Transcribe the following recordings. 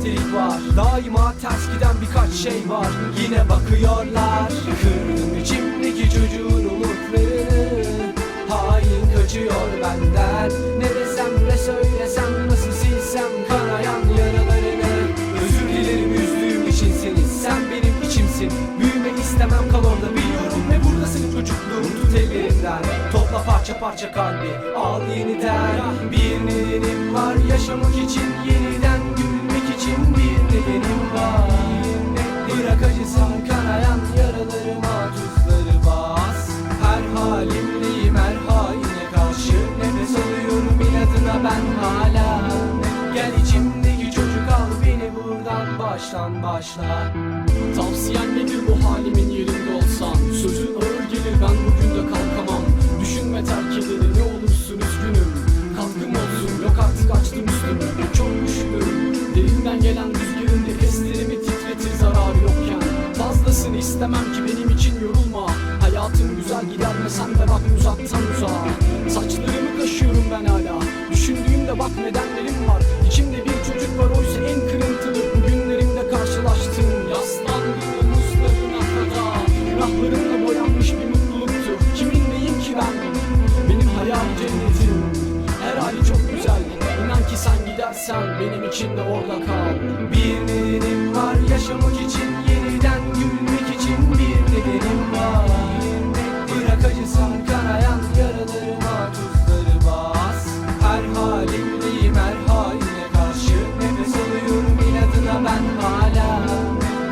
sahtelik var. Daima ters giden birkaç şey var. Yine bakıyorlar. Kırdım içimdeki çocuğun umutlarını. Hain kaçıyor benden. Ne desem ne söylesem Nasıl silsem kanayan yaralarını. Özür dilerim üzdüğüm için seni. Sen benim içimsin. Büyüme istemem kal orada biliyorum. Ve buradasın çocukluğum tut ellerinden. Topla parça parça kalbi. Al yeniden Bir nedenim var. Yaşamak için Yeniden gülmek baştan başla. Tavsiyen nedir bu halimin yerinde olsan? Sözün ağır gelir ben bugün de kalkamam. Düşünme terk edeni ne olursun üzgünüm. Katkım olsun yok artık açtım üstümü. Çok üşüdüm. Derinden gelen rüzgarın nefeslerimi titretir zararı yokken. Fazlasını istemem ki benim için yorulma. Hayatım güzel gider mi sen de bak uzaktan uzağa. Saçlarımı kaşıyorum ben hala. Düşündüğümde bak nedenlerim Bir nedenim var yaşamak için Yeniden gülmek için. Bir nedenim var. Bırak acısın kanayan yaralarıma tuzları bas. Her halimdeyim her haline karşı. Nefes alıyorum inadına ben hala.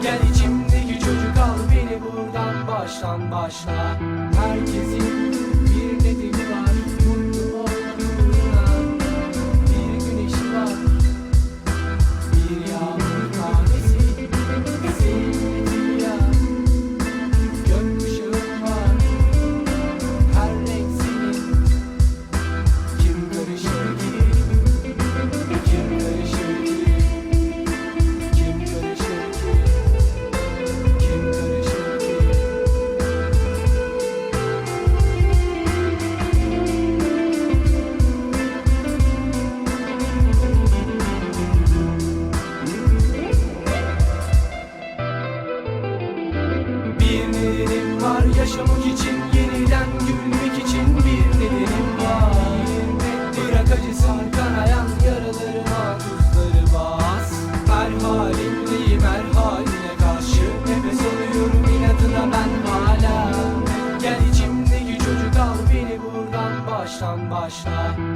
Gel içimdeki çocuk al beni buradan. Baştan başla. Herkesin hala